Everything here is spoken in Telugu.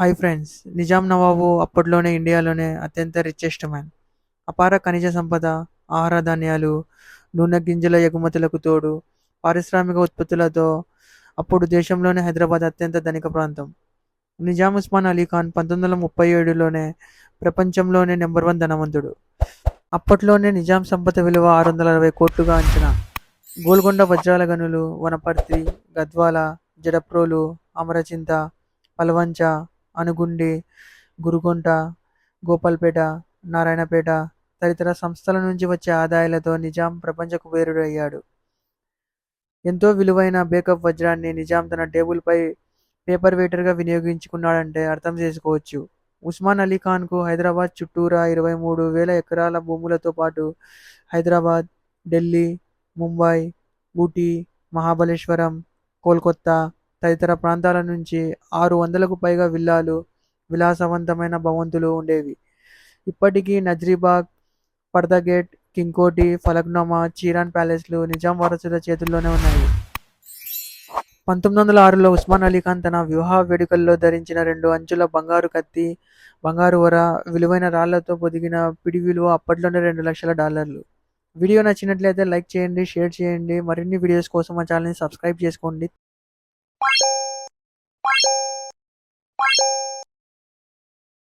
హాయ్ ఫ్రెండ్స్ నిజాం నవాబు అప్పట్లోనే ఇండియాలోనే అత్యంత రిచెస్ట్ మ్యాన్ అపార ఖనిజ సంపద ఆహార ధాన్యాలు నూనె గింజల ఎగుమతులకు తోడు పారిశ్రామిక ఉత్పత్తులతో అప్పుడు దేశంలోనే హైదరాబాద్ అత్యంత ధనిక ప్రాంతం. నిజాం ఉస్మాన్ అలీ ఖాన్ పంతొమ్మిది వందల ముప్పై ఏడులోనే ప్రపంచంలోనే నెంబర్ వన్ ధనవంతుడు. అప్పట్లోనే నిజాం సంపద విలువ ఆరు వందల అరవై కోట్లుగా అంచనా. గోల్కొండ వజ్రాల గనులు వనపర్తి గద్వాల జడప్రోలు అమరచింత పలవంచ అనుగుండి గురుగొంట గోపాల్పేట నారాయణపేట తదితర సంస్థల నుంచి వచ్చే ఆదాయాలతో నిజాం ప్రపంచ కుబేరుడు అయ్యాడు ఎంతో విలువైన బేకప్ వజ్రాన్ని నిజాం తన టేబుల్పై పేపర్ వెయిటర్గా వినియోగించుకున్నాడంటే అర్థం చేసుకోవచ్చు. ఉస్మాన్ అలీ ఖాన్కు హైదరాబాద్ చుట్టూరా ఇరవై మూడు వేల ఎకరాల భూములతో పాటు హైదరాబాద్ ఢిల్లీ ముంబై ఊటీ మహాబలేశ్వరం కోల్కత్తా తదితర ప్రాంతాల నుంచి ఆరు వందలకు పైగా విల్లాలు విలాసవంతమైన భవంతులు ఉండేవి. ఇప్పటికీ నజ్రీబాగ్ పర్దగేట్ కింకోటి ఫలక్నామా చీరాన్ ప్యాలెస్లు నిజాం వారసుల చేతుల్లోనే ఉన్నాయి. పంతొమ్మిది వందల ఆరులో ఉస్మాన్ అలీ ఖాన్ తన వివాహ వేడుకల్లో ధరించిన రెండు అంచుల బంగారు కత్తి బంగారు వర విలువైన రాళ్ళతో పొదిగిన పిడి విలువ అప్పట్లోనే రెండు లక్షల డాలర్లు. వీడియో నచ్చినట్లయితే లైక్ చేయండి షేర్ చేయండి. మరిన్ని వీడియోస్ కోసం మా ఛానల్ని సబ్స్క్రైబ్ చేసుకోండి.